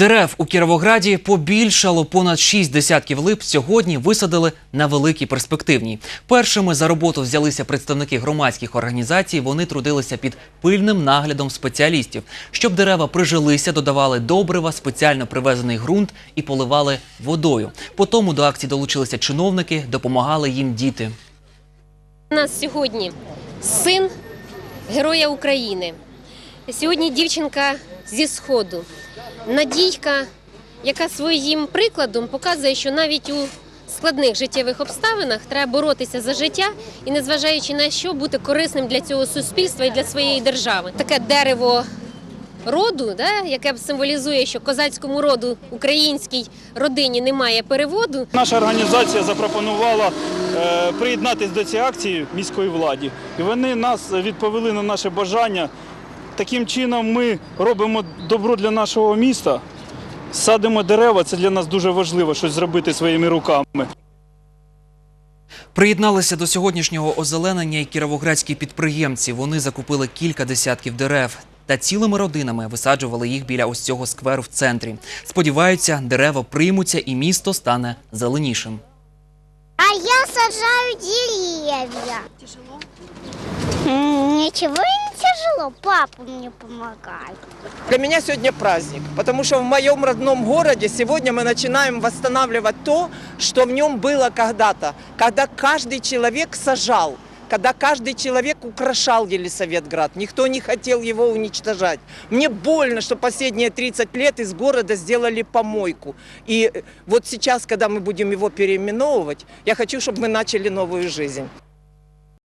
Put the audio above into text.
Дерев у Кіровограді побільшало понад шість десятків лип. Сьогодні висадили на великій перспективній. Першими за роботу взялися представники громадських організацій. Вони трудилися під пильним наглядом спеціалістів. Щоб дерева прижилися, додавали добрива, спеціально привезений ґрунт і поливали водою. Потім до акції долучилися чиновники, допомагали їм діти. У нас сьогодні син Героя України. Сьогодні дівчинка зі Сходу, Надійка, яка своїм прикладом показує, що навіть у складних життєвих обставинах треба боротися за життя і, незважаючи на що, бути корисним для цього суспільства і для своєї держави. Таке дерево роду, да, яке символізує, що козацькому роду українській родині немає переводу. Наша організація запропонувала е, приєднатися до цієї акції міської владі. І вони нас відповіли на наше бажання. Таким чином ми робимо добро для нашого міста, садимо дерева. Це для нас дуже важливо, щось зробити своїми руками. Приєдналися до сьогоднішнього озеленення і кіровоградські підприємці. Вони закупили кілька десятків дерев та цілими родинами висаджували їх біля ось цього скверу в центрі. Сподіваються, дерева приймуться і місто стане зеленішим. А я сажаю деревья. Тяжело? Ничего не тяжело. Папа мне помогает. Для меня сегодня праздник, потому что в моем родном городе сегодня мы начинаем восстанавливать то, что в нем было когда-то, когда каждый человек сажал, когда каждый человек украшал Елисаветград, никто не хотел его уничтожать. Мне больно, что последние 30 лет из города сделали помойку. И вот сейчас, когда мы будем его переименовывать, я хочу, чтобы мы начали новую жизнь.